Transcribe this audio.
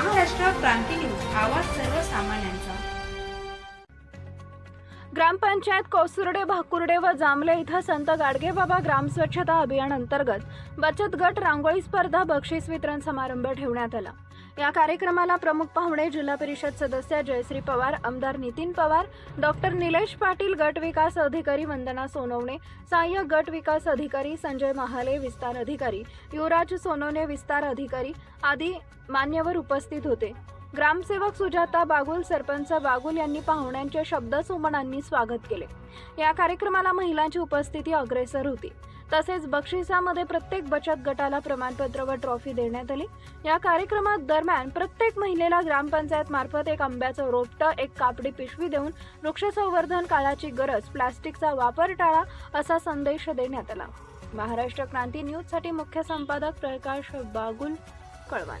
क्रांती news आवाज सर्वसामान्यांचा. ग्रामपंचायत कोसुर्डे भाकुर्डे व जांभले इथं संत गाडगेबाबा ग्राम स्वच्छता अभियान अंतर्गत बचत गट रांगोळी स्पर्धा बक्षीस वितरण समारंभ ठेवण्यात आला. या कार्यक्रमाला प्रमुख पाहुणे जिल्हा परिषद सदस्य जयश्री पवार आमदार नितीन पवार डॉक्टर निलेश पाटील गट विकास अधिकारी वंदना सोनवणे सहाय्यक गट विकास अधिकारी संजय महाले विस्तार अधिकारी युवराज सोनवणे विस्तार अधिकारी आदी मान्यवर उपस्थित होते. ग्रामसेवक सुजाता बागुल सरपंच बागुल यांनी पाहुण्यांचे शब्दसुमनांनी स्वागत केले. या कार्यक्रमाला महिलांची उपस्थिती अग्रेसर होती. तसेच बक्षिसामध्ये प्रत्येक बचत गटाला प्रमाणपत्र व ट्रॉफी देण्यात आली. या कार्यक्रमात दरम्यान प्रत्येक महिलेला ग्रामपंचायत मार्फत एक आंब्याचं रोपटं एक कापडी पिशवी देऊन वृक्ष संवर्धन काळाची गरज प्लास्टिकचा वापर टाळा असा संदेश देण्यात आला. महाराष्ट्र क्रांती न्यूजसाठी मुख्य संपादक प्रकाश बागुल कळवान